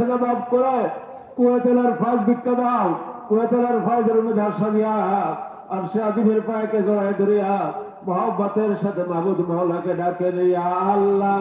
থেকে মাফ করে। কুয়েতেলার ফাঁস ভিক্ষা দাও। কুয়েতেলার ফাইজের মধ্যে আশা দিয়া। আর সে আদিমের পায়কে জড়াই ধরিয়া মহব্বতের সাথে মাহমুদ মহলাকে ডাকে নিয়া আল্লাহ।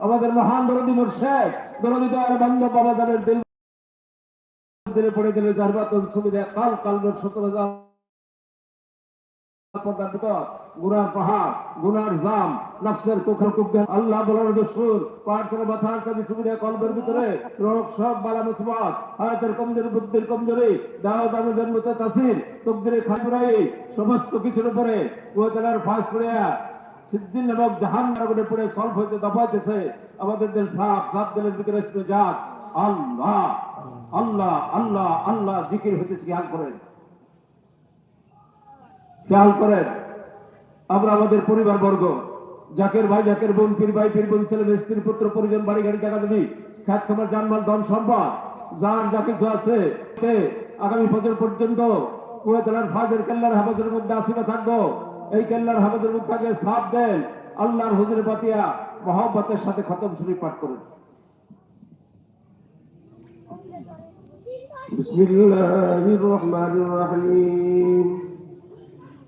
আমাদের মহান দরদি মুর্শেদ দরদি দয়ার বন্ধ বাবাদারের দিল পড়ে দিলে জারবাতুল সুবিধা কাল কালবের সতর গুনার পাহাড় গুনার জাম, নফসের আল্লাহ বলার মাথার কাছে সুবিধা ভিতরে, রোগ সব বালা হায়াতের কমজোরি, বুদ্ধির কমজোরি, দাও দামে জন্মতে তাসির, তকদিরে সমস্ত কিছুর উপরে, কুয়াতালার ফাঁস করিয়া, সিদ্দিন এবং জাহান আগুনে পড়ে সলভ হইতে দফাইতেছে আমাদের দেশ সাপ সাপ দিলের ভিতরে জাত আল্লাহ আল্লাহ আল্লাহ আল্লাহ, জিকির হইতেছে খেয়াল করেন। খেয়াল করেন আমরা আমাদের পরিবার বর্গ জাকের ভাই জাকের বোন পীর ভাই পীর বোন ছেলে মেয়ে, স্ত্রী পুত্র পরিজন বাড়ি গাড়ি টাকা দিবি খ্যাত তোমার জানমাল ধন সম্পদ যার যা কিছু আছে সে আগামী বছর পর্যন্ত কুয়েতলার ফাজের কেল্লার হাফাজের মধ্যে আসিবা থাকবো এই কেল্লার হাফাজের মধ্যে আগে সাপ দেন আল্লাহর হুজুর পাতিয়া মহব্বতের সাথে খতম শরীফ পাঠ করুন بسم الله الرحمن الرحيم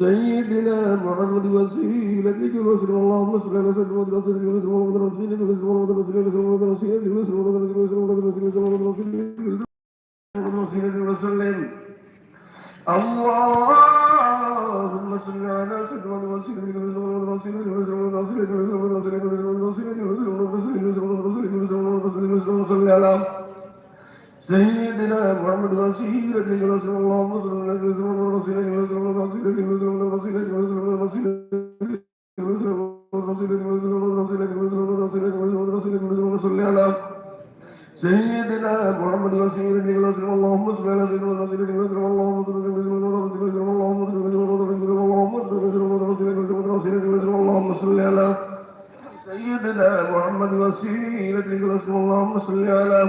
سيدنا محمد وسيلتك وسر اللهم صل على سيدنا محمد وسر اللهم صل على سيدنا محمد وسر اللهم صل على سيدنا محمد وسر اللهم صل على سيدنا محمد وسر اللهم صل على سيدنا محمد صل على سيدنا محمد وسيلة رسول اللهم صل على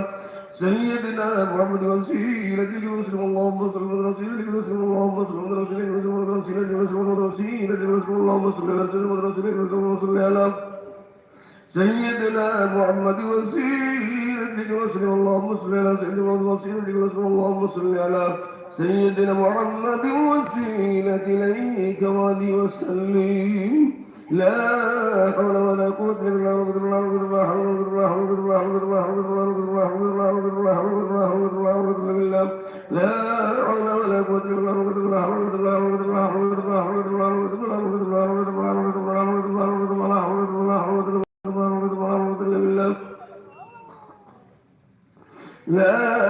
سيدنا محمد وسيلة رسول اللهم صل على سيدنا رسول اللهم صل على سيدنا رسول وسيلة رسول اللهم صل على سيدنا رسول صل على سيدنا محمد وسيلتك رسول اللهم صل على سيدنا محمد وسيلتك رسول اللهم صل على سيدنا محمد وسيلة إليك وسلم لا حول ولا قوة إلا بالله وقدر الله وقدر الله وقدر الله وقدر الله وقدر الله وقدر الله وقدر الله وقدر الله وقدر الله وقدر الله وقدر الله لا حول ولا قوة إلا بالله وقدر الله وقدر الله وقدر الله وقدر الله وقدر الله وقدر الله وقدر الله وقدر الله وقدر الله وقدر الله وقدر الله وقدر الله وقدر الله وقدر الله وقدر الله لا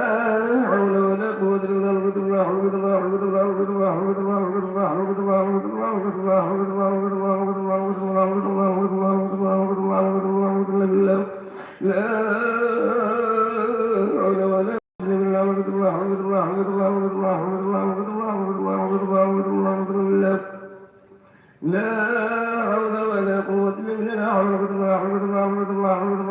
over the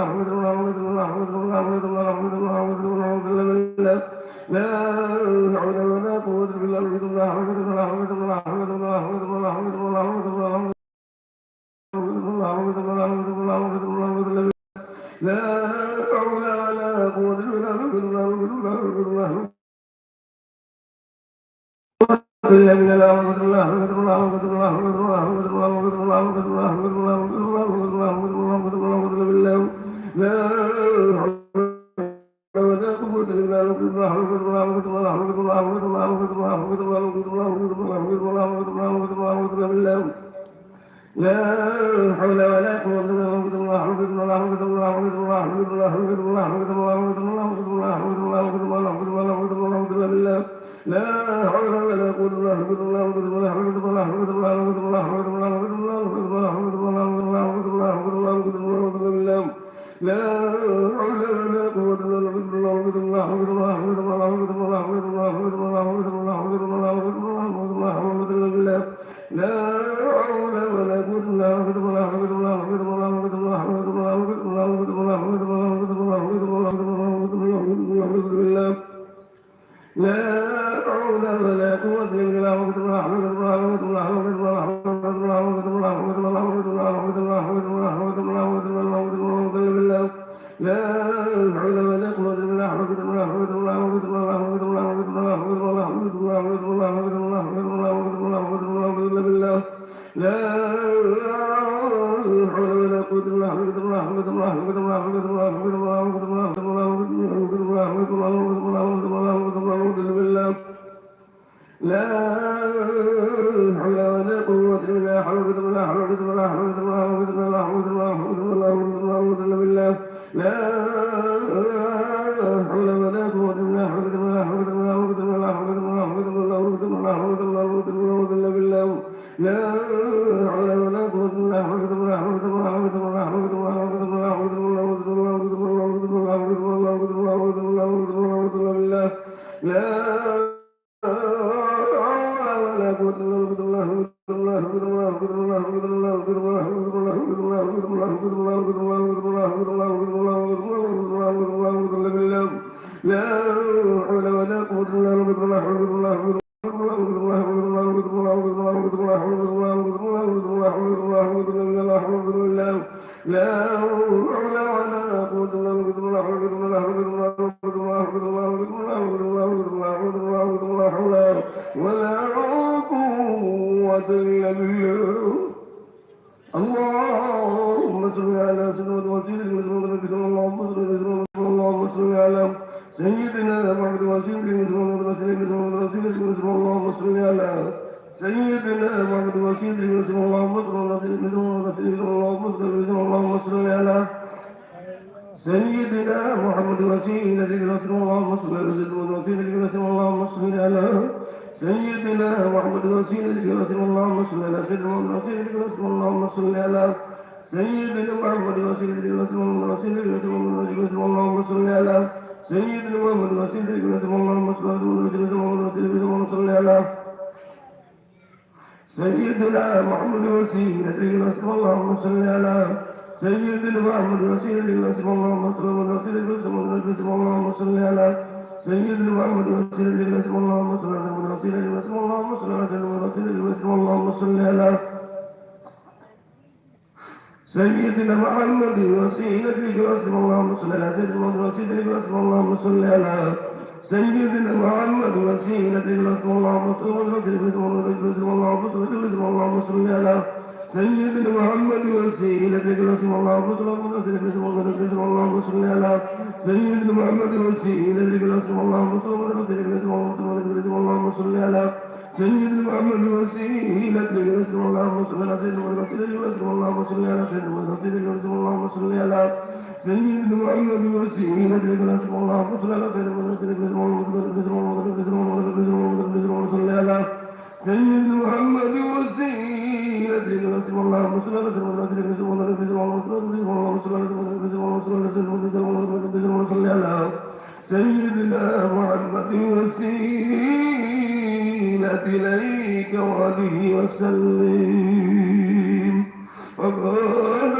الله أكبر الله أكبر الله أكبر الله أكبر الله أكبر الله أكبر الله أكبر لا حول ولا قوة إلا بالله الله أكبر الله أكبر الله أكبر الله أكبر الله أكبر الله أكبر الله أكبر الله أكبر الله أكبر الله أكبر الله أكبر لا حول ولا قوة إلا بالله الله أكبر الله أكبر الله أكبر الله أكبر الله أكبر لا حول ولا قوة إلا بالله وقدر الله وقدر الله وقدر الله وقدر الله وقدر الله وقدر الله وقدر الله وقدر الله وقدر الله وقدر الله وقدر الله وقدر الله وقدر بالله لا حول ولا قوة إلا بالله وقدر الله وقدر الله وقدر الله وقدر الله Yeah. الله بالله أعوذ بالله أعوذ لا سيدنا محمد وسيلة رسول اللهم صل سيدنا وسيلة رسول اللهم صل على سيدنا محمد وسيلة رسول اللهم صل على سيدنا محمد وسيلة رسول اللهم صل على سيدنا محمد وسيلة الله وسيلة الله اللهم صل على سيدنا محمد وسيلة رسول اللهم صل على سيدنا محمد وسيلة رسول اللهم صل على سيدنا محمد وسيلة رسول اللهم صل على سيدنا محمد وسيل الوسم اللهم صل وسيل الوسم الوسم اللهم صل على سيدنا محمد وسيل الوسم اللهم صل على وسيل الوسم اللهم صل على وسيل الوسم اللهم صل على سيدنا محمد وسيل الوسم اللهم صل على سيدنا محمد وسيل الوسم اللهم صل على سيدنا محمد وسيلة الوسم اللهم صل وسيلة الوسم اللهم صل على سيد محمد وسيلتك نسم الله فضل ونسلك نسم الله نسلك الله وصل على سيد محمد وسيلتك الله فضل ونسلك الله فضل ونسلك الله وصل على سيد محمد الله فضل ونسلك الله وصل على سيد الله وصل على سيد محمد الله فضل ونسلك الله وصل سيدنا محمد وسيلة رسول الله صلى الله صلى على سيدنا محمد إليك وهذه وسلم وقال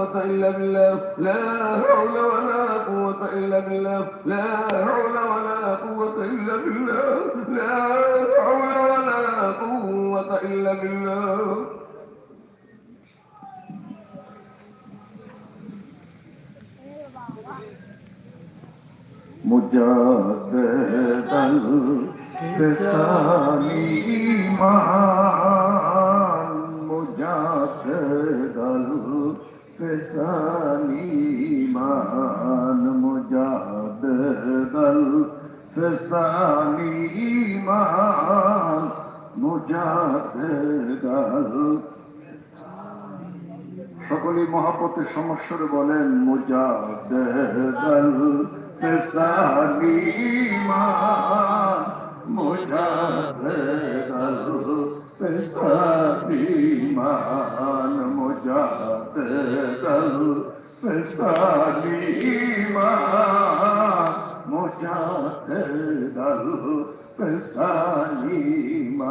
إلا بالله. لا حول ولا قوة إلا بالله. لا حول ولا قوة إلا بالله. لا حول ولا قوة إلا بالله. مجددا لسان إيمان مجددا فسليمان مجاب بل فسليمان مجاب بل সকলেই মহাপতের সমস্যার বলেন মুজাদ পেশাবিমান মুজাদ পেশাবিমান মুজাদ্দেদাল পেশালিমান মুজাদ্দেদাল পেশালিমান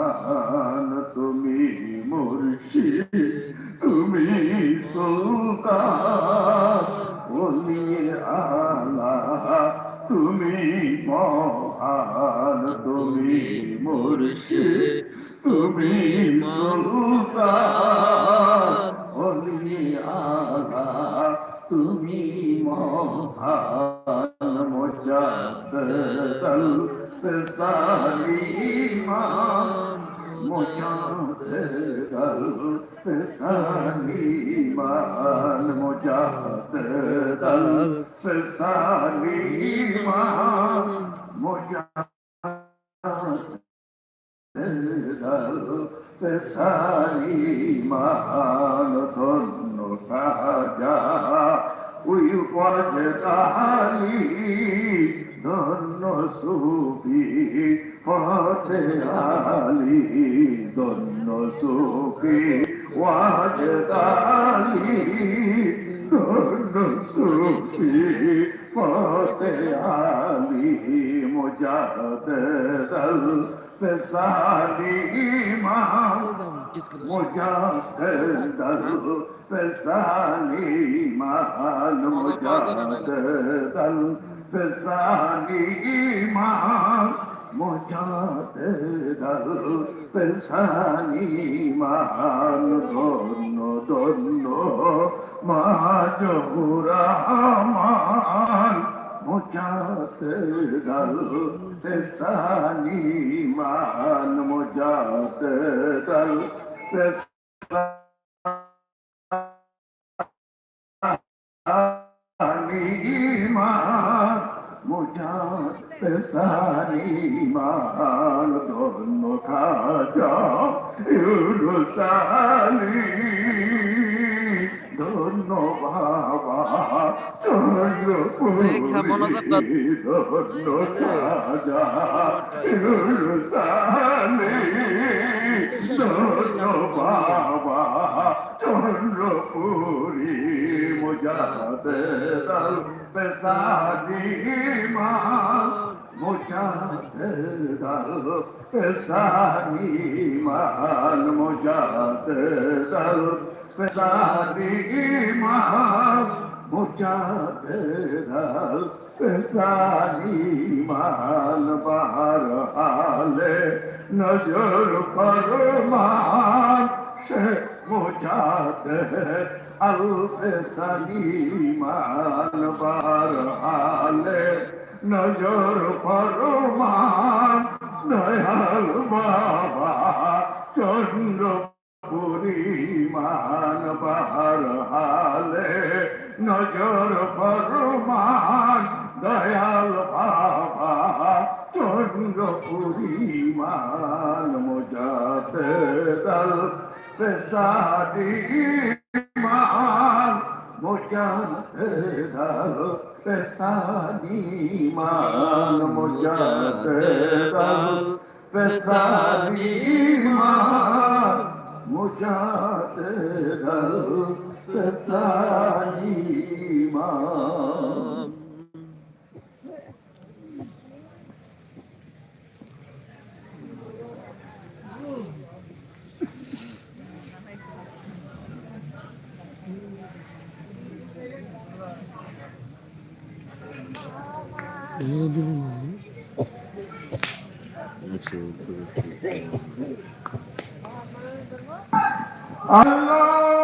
তুমি মুর্শিদ তুমি সুলতান ওলি আলা তুমি মহান তুমি মুর্শিদ তুমি সুলতান مجدل بالسليمان مجادل بالسليمان مجادل بالسليمان مجادل بالسليمان পদকালি ধন্য সুবি পথে আলি ধন্য সুবি ওয়াজদালি সুফি পথে আলি মুজাদল পেশালি মা মুজাদল পেশালি মাল মোজাতে দল পেশানি মান, ধন্য ধন্য মা জহুরামান মোজাতে দল পেশানি মান, মোজাতে দল পেশানিমান মোজাতেসানিমান ধন্য খাজা ইউরুসালি ধন্য বাবা ধন্য খাজা ইউরুসালি ধন্য বাবা চন্দ্রপুরি মুজাতে দল মা مجاهد الفساني مال مجاهد الفساني مال مجاهد الفساني مال بهر حاله نجر فرمان شيخ مجاهد الفساني مال بهر حاله নজর ফরমান দয়াল বাবা চন্দ্র পরিমান বার হালে। নজর ফরমান দয়াল বাবা চন্দ্র পরিমান মোজাতে দল পেশাদি মান مجان دل پسانیمان مجان دل پسانیمان مجان دل پسانیمان আল্লাহু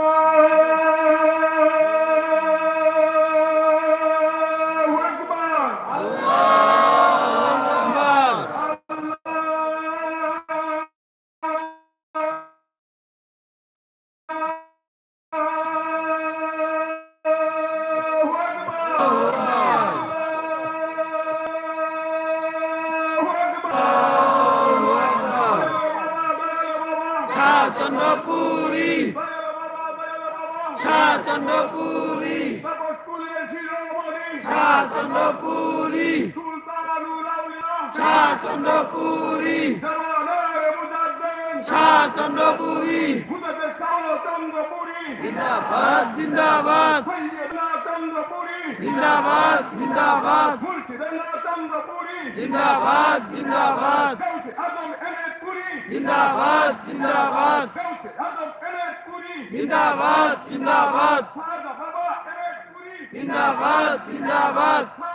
শাহচন্দ্রপুরী শাহচন্দ্রপুরী জিন্দাবাদ জিন্দাবাদ। জিন্দাবাদ জিন্দাবাদ। জিন্দাবাদ জিন্দাবাদ। জিন্দাবাদ জিন্দাবাদ। জিন্দাবাদ জিন্দাবাদ। জিন্দাবাদ জিন্দাবাদ।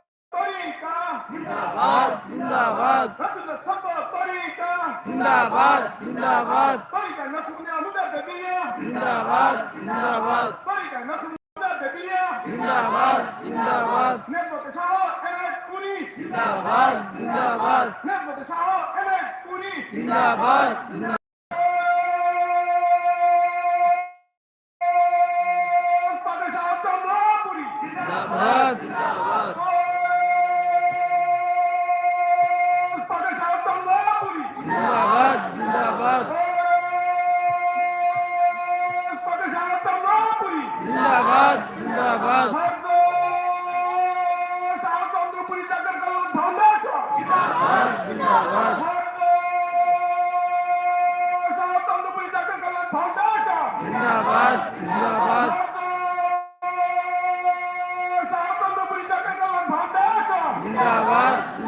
तरीका जिंदाबाद जिंदाबाद सत्य सब तरीका जिंदाबाद जिंदाबाद तरीका नसुने मुदा दबिया जिंदाबाद जिंदाबाद तरीका नसुने मुदा दबिया जिंदाबाद जिंदाबाद नेमत शाह एलेट पूरी जिंदाबाद जिंदाबाद नेमत शाह एलेट पूरी जिंदाबाद জিন্দাবাদ